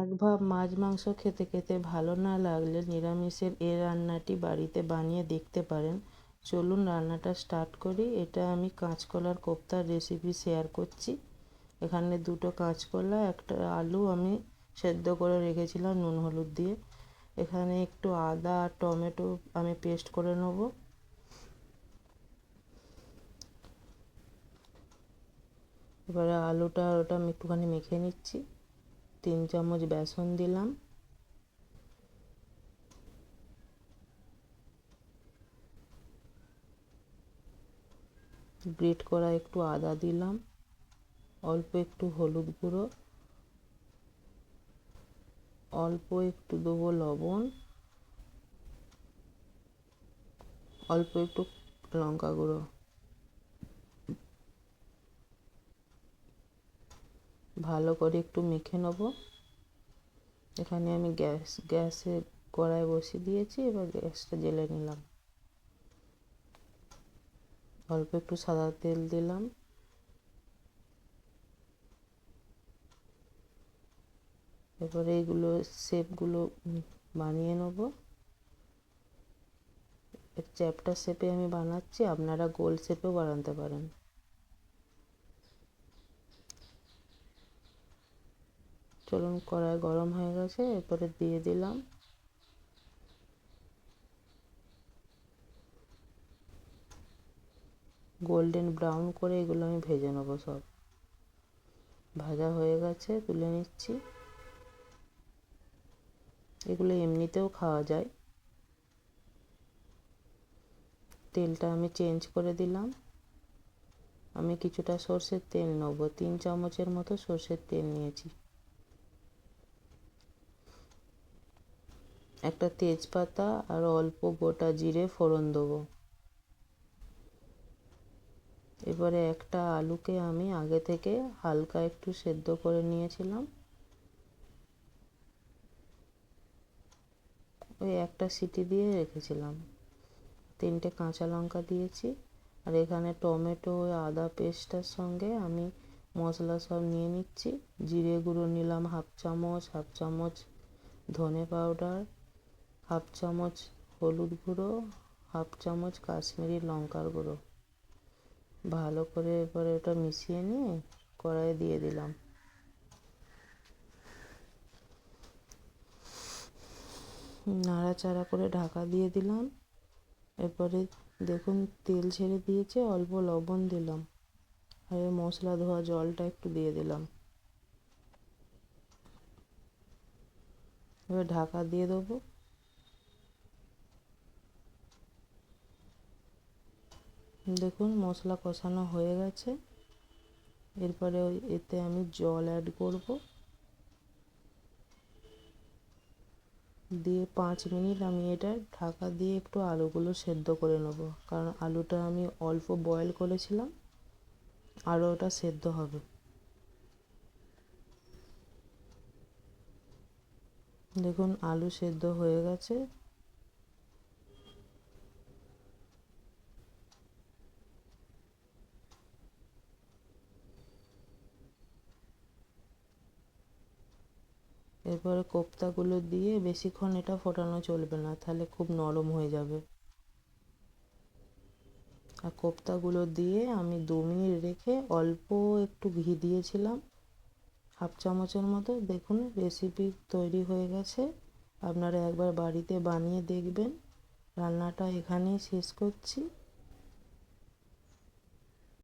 এক ভাব মাছ মাংস খেতে খেতে ভালো না লাগলে নিরামিষের এ রান্নাটি বাড়িতে বানিয়ে দেখতে পারেন। চলুন রান্নাটা স্টার্ট করি। এটা আমি কাঁচকলার কোপ্তার রেসিপি শেয়ার করছি। এখানে দুটো কাঁচকলা, একটা আলু আমি সেদ্ধ করে রেখেছিলাম নুন হলুদ দিয়ে। এখানে একটু আদা আর টমেটো আমি পেস্ট করে নেব। এবারে আলুটা ওটা আমি একটুখানি মেখে নিচ্ছি। তিন চামচ বেসন দিলাম। গ্রেট করা একটু আদা দিলাম, অল্প একটু হলুদ গুঁড়ো, অল্প একটু দেবো লবণ, অল্প একটু লঙ্কা গুঁড়ো। ভালো করে একটু মেখে নেব। এখানে আমি গ্যাস, গ্যাসে কড়াই বসিয়ে দিয়েছি, এবার গ্যাসটা জেলে নিলাম। অল্প একটু সাদা তেল দিলাম। এবারে এগুলো শেপগুলো বানিয়ে নেব। চ্যাপটা শেপে আমি বানাচ্ছি, আপনারা গোল শেপেও বানাতে পারেন। চলুন কড়াই গরম হয়ে গেছে, এরপরে দিয়ে দিলাম। গোল্ডেন ব্রাউন করে এগুলো আমি ভেজে নেব সব। ভাজা হয়ে গেছে, তুলে নিচ্ছি। এগুলো এমনিতেও খাওয়া যায়। তেলটা আমি চেঞ্জ করে দিলাম। আমি কিছুটা সর্ষের তেল নেব, তিন চামচের মতো সর্ষের তেল নিয়েছি। একটা তেজপাতা আর অল্প গোটা জিরে ফোড়ন দেবো। এবারে একটা আলুকে আমি আগে থেকে হালকা একটু সেদ্ধ করে নিয়েছিলাম। ওই একটা সিটি দিয়ে রেখেছিলাম। তিনটে কাঁচা লঙ্কা দিয়েছি আর এখানে টমেটো আদা পেস্টটার সঙ্গে আমি মশলা সব নিয়ে নিচ্ছি। জিরে গুঁড়ো নিলাম হাফ চামচ হাফ চামচ ধনে পাউডার হাফ চামচ হলুদ গুঁড়ো, হাফ চামচ কাশ্মীরি লঙ্কার গুঁড়ো। ভালো করে এবারে ওটা মিশিয়ে নিয়ে কড়াইয়ে দিয়ে দিলাম। নাড়াচাড়া করে ঢাকা দিয়ে দিলাম। এরপরে দেখুন তেল ছেড়ে দিয়েছে, অল্প লবণ দিলাম। আর মশলা ধোয়া জলটা একটু দিয়ে দিলাম। এবার ঢাকা দিয়ে দেবো। দেখুন, মশলা কষানো হয়ে গেছে। এরপরে এতে আমি জল অ্যাড করব। দিয়ে পাঁচ মিনিট আমি এটা ঢাকা দিয়ে একটু আলুগুলো সেদ্ধ করে নেব। কারণ আলুটা আমি অল্প বয়েল করেছিলাম আরও ওটা সেদ্ধ হবে। দেখুন, আলু সেদ্ধ হয়ে গেছে। এরপরে কোপ্তাগুলো দিয়ে বেশিক্ষণ এটা ফোটানো চলবে না, তাহলে খুব নরম হয়ে যাবে। আর কোপ্তাগুলো দিয়ে আমি দু মিনিট রেখে অল্প একটু ঘি দিয়েছিলাম, হাফ চামচের মতো। দেখুন রেসিপি তৈরি হয়ে গেছে। আপনারা একবার বাড়িতে বানিয়ে দেখবেন। রান্নাটা এখানেই শেষ করছি।